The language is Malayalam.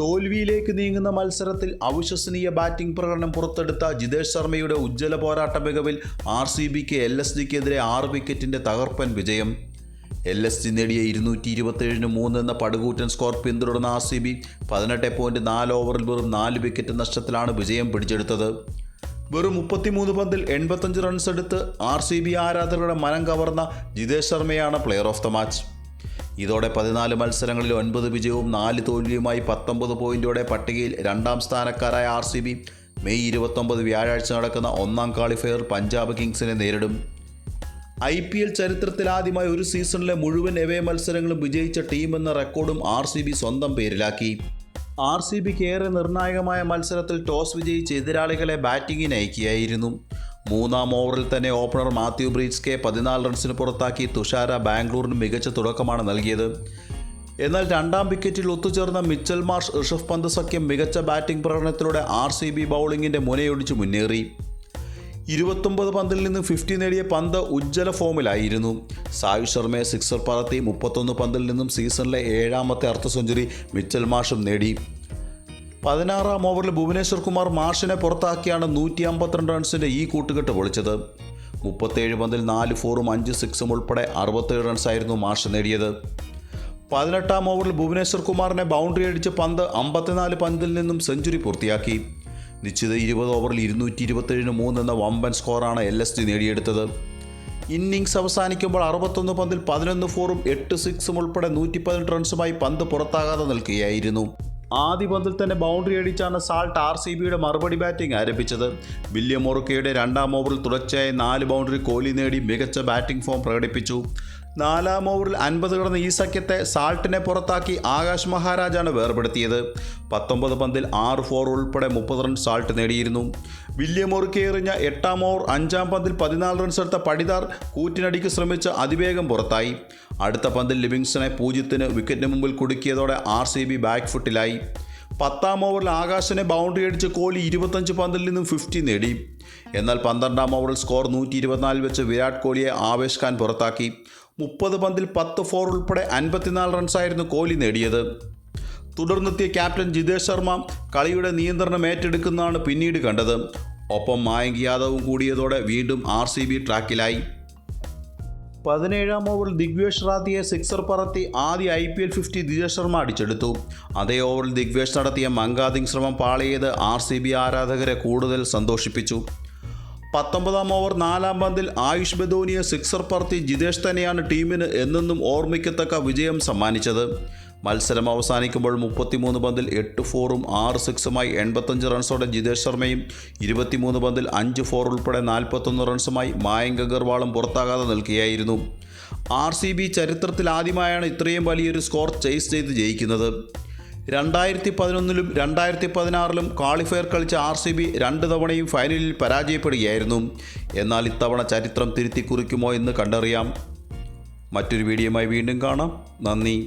തോൽവിയിലേക്ക് നീങ്ങുന്ന മത്സരത്തിൽ അവിശ്വസനീയ ബാറ്റിംഗ് പ്രകടനം പുറത്തെടുത്ത ജിതേഷ് ശർമ്മയുടെ ഉജ്ജ്വല പോരാട്ട മികവിൽ ആർ സി ബിക്ക് എൽ എസ് ജിക്കെതിരെ ആറ് വിക്കറ്റിന്റെ തകർപ്പൻ വിജയം. എൽ എസ് ജി നേടിയ ഇരുന്നൂറ്റി ഇരുപത്തേഴിന് മൂന്ന് എന്ന പടുകൂറ്റൻ സ്കോർ പിന്തുടർന്ന ആർ സി ബി പതിനെട്ട് പോയിന്റ് നാല് ഓവറിൽ വെറും നാല് വിക്കറ്റ് നഷ്ടത്തിലാണ് വിജയം പിടിച്ചെടുത്തത്. വെറും മുപ്പത്തിമൂന്ന് പന്തിൽ എൺപത്തഞ്ച് റൺസ് എടുത്ത് ആർ സി ബി ആരാധകരുടെ മനം കവർന്ന ജിതേഷ് ശർമ്മയാണ് പ്ലെയർ ഓഫ് ദ മാച്ച് ഇതോടെ പതിനാല് മത്സരങ്ങളിൽ ഒൻപത് വിജയവും നാല് തോൽവിയുമായി പത്തൊമ്പത് പോയിന്റോടെ പട്ടികയിൽ രണ്ടാം സ്ഥാനക്കാരായ ആർ സി ബി മെയ് ഇരുപത്തൊമ്പത് വ്യാഴാഴ്ച നടക്കുന്ന ഒന്നാം ക്വാളിഫയർ പഞ്ചാബ് കിങ്സിനെ നേരിടും. ഐ പി എൽ ചരിത്രത്തിലാദ്യമായി ഒരു സീസണിലെ മുഴുവൻ എവേ മത്സരങ്ങളും വിജയിച്ച ടീം എന്ന റെക്കോർഡും ആർ സി ബി സ്വന്തം പേരിലാക്കി. ആർ സി ബിക്ക് ഏറെ നിർണായകമായ മത്സരത്തിൽ ടോസ് വിജയിച്ച് എതിരാളികളെ ബാറ്റിംഗിന് അയക്കുകയായിരുന്നു. മൂന്നാം ഓവറിൽ തന്നെ ഓപ്പണർ മാത്യു ബ്രീറ്റ്സ്കെ പതിനാല് റൺസിന് പുറത്താക്കി തുഷാര ബാംഗ്ലൂരിന് മികച്ച തുടക്കമാണ് നൽകിയത്. എന്നാൽ രണ്ടാം വിക്കറ്റിൽ ഒത്തുചേർന്ന മിച്ചൽ മാർഷ് ഋഷഭ് പന്ത് സഖ്യം മികച്ച ബാറ്റിംഗ് പ്രകടനത്തിലൂടെ ആർ സി ബി ബൗളിംഗിന്റെ മുനയൊടിച്ച് മുന്നേറി. ഇരുപത്തൊമ്പത് പന്തിൽ നിന്ന് ഫിഫ്റ്റി നേടിയ പന്ത് ഉജ്ജ്വല ഫോമിലായിരുന്നു. സായു ശർമ്മയെ സിക്സർ പറത്തി മുപ്പത്തൊന്ന് പന്തിൽ നിന്നും സീസണിലെ ഏഴാമത്തെ അർദ്ധ സെഞ്ചുറി മിച്ചൽ മാഷും നേടി. പതിനാറാം ഓവറിൽ ഭുവനേശ്വർ കുമാർ മാർഷിനെ പുറത്താക്കിയാണ് നൂറ്റി അമ്പത്തിരണ്ട് റൺസിന്റെ ഈ കൂട്ടുകെട്ട് പൊളിച്ചത്. മുപ്പത്തേഴ് പന്തിൽ നാല് ഫോറും അഞ്ച് സിക്സും ഉൾപ്പെടെ അറുപത്തേഴ് റൺസായിരുന്നു മാർഷ് നേടിയത്. പതിനെട്ടാം ഓവറിൽ ഭുവനേശ്വർ കുമാറിനെ ബൗണ്ടറി അടിച്ച് പന്ത് അമ്പത്തിനാല് പന്തിൽ നിന്നും സെഞ്ചുറി പൂർത്തിയാക്കി. നിശ്ചിത ഇരുപത് ഓവറിൽ ഇരുന്നൂറ്റി ഇരുപത്തേഴിന് മൂന്ന് എന്ന വമ്പൻ സ്കോറാണ് എൽ എസ് ഡി നേടിയെടുത്തത്. ഇന്നിങ്സ് അവസാനിക്കുമ്പോൾ അറുപത്തൊന്ന് പന്തിൽ പതിനൊന്ന് ഫോറും എട്ട് സിക്സും ഉൾപ്പെടെ നൂറ്റി പതിനെട്ട് റൺസുമായി പന്ത് പുറത്താകാതെ നിൽക്കുകയായിരുന്നു. ആദ്യ പന്തിൽ തന്നെ ബൗണ്ടറി അടിച്ചാണ് സാൾട്ട് ആർ സി ബിയുടെ മറുപടി ബാറ്റിംഗ് ആരംഭിച്ചത്. വില്യം മൊറുക്കയുടെ രണ്ടാം ഓവറിൽ തുടർച്ചയായി നാല് ബൗണ്ടറി കോഹ്ലി നേടി മികച്ച ബാറ്റിംഗ് ഫോം പ്രകടിപ്പിച്ചു. നാലാം ഓവറിൽ അൻപത് കടന്ന ഈ സഖ്യത്തെ സാൾട്ടിനെ പുറത്താക്കി ആകാശ് മഹാരാജാണ് വേർപെടുത്തിയത്. പത്തൊമ്പത് പന്തിൽ ആറ് ഫോർ ഉൾപ്പെടെ മുപ്പത് റൺസ് സാൾട്ട് നേടിയിരുന്നു. വില്യം ഓർക്ക് എറിഞ്ഞ എട്ടാം ഓവർ അഞ്ചാം പന്തിൽ പതിനാല് റൺസ് എടുത്ത പടിദാർ കൂറ്റിനടിക്ക് ശ്രമിച്ച് അതിവേഗം പുറത്തായി. അടുത്ത പന്തിൽ ലിവിങ്സ്റ്റനെ പൂജ്യത്തിന് വിക്കറ്റിന് മുമ്പിൽ കുടുക്കിയതോടെ ആർ സി ബി ബാക്ക് ഫുട്ടിലായി. പത്താം ഓവറിൽ ആകാശിനെ ബൗണ്ടറി അടിച്ച് കോഹ്ലി ഇരുപത്തഞ്ച് പന്തിൽ നിന്നും ഫിഫ്റ്റി നേടി. എന്നാൽ പന്ത്രണ്ടാം ഓവറിൽ സ്കോർ നൂറ്റി ഇരുപത്തിനാലിൽ വെച്ച് വിരാട് കോഹ്ലിയെ ആവേശ് ഖാൻ പുറത്താക്കി. മുപ്പത് പന്തിൽ പത്ത് ഫോർ ഉൾപ്പെടെ അൻപത്തിനാല് റൺസായിരുന്നു കോഹ്ലി നേടിയത്. തുടർന്നെത്തിയ ക്യാപ്റ്റൻ ജിതേഷ് ശർമ്മ കളിയുടെ നിയന്ത്രണം ഏറ്റെടുക്കുന്നതാണ് പിന്നീട് കണ്ടത്. ഒപ്പം മായങ്ക് യാദവും കൂടിയതോടെ വീണ്ടും ആർ സി ബി ട്രാക്കിലായി. പതിനേഴാം ഓവറിൽ ദിഗ്വേഷ് റാത്തിയെ സിക്സർ പറത്തി ആദ്യ I P L fifty Dijesh Sharma അടിച്ചെടുത്തു. അതേ ഓവറിൽ ദിഗ്വേഷ് നടത്തിയ മങ്കാദിങ് ശ്രമം പാളിയത് ആർ സി ബി ആരാധകരെ കൂടുതൽ സന്തോഷിപ്പിച്ചു. പത്തൊമ്പതാം ഓവർ നാലാം പന്തിൽ ആയുഷ് ബദോനിയെ സിക്സർ പറത്തി ജിതേഷ് തന്നെയാണ് ടീമിന് എന്നെന്നും ഓർമ്മിക്കത്തക്ക വിജയം സമ്മാനിച്ചത്. മത്സരം അവസാനിക്കുമ്പോൾ മുപ്പത്തിമൂന്ന് പന്തിൽ എട്ട് ഫോറും ആറ് സിക്സുമായി എൺപത്തഞ്ച് റൺസോടെ ജിതേഷ് ശർമ്മയും ഇരുപത്തിമൂന്ന് പന്തിൽ അഞ്ച് ഫോർ ഉൾപ്പെടെ നാൽപ്പത്തൊന്ന് റൺസുമായി മായങ്ക് അഗർവാളും പുറത്താകാതെ നിൽക്കുകയായിരുന്നു. ആർ സി ബി ചരിത്രത്തിൽ ആദ്യമായാണ് ഇത്രയും വലിയൊരു സ്കോർ ചേസ് ചെയ്ത് ജയിക്കുന്നത്. രണ്ടായിരത്തി പതിനൊന്നിലും രണ്ടായിരത്തി പതിനാറിലും ക്വാളിഫയർ കളിച്ച ആർ സി ബി രണ്ട് തവണയും ഫൈനലിൽ പരാജയപ്പെടുകയായിരുന്നു. എന്നാൽ ഇത്തവണ ചരിത്രം തിരുത്തി കുറിക്കുമോ എന്ന് കണ്ടറിയാം. മറ്റൊരു വീഡിയോയുമായി വീണ്ടും കാണാം. നന്ദി.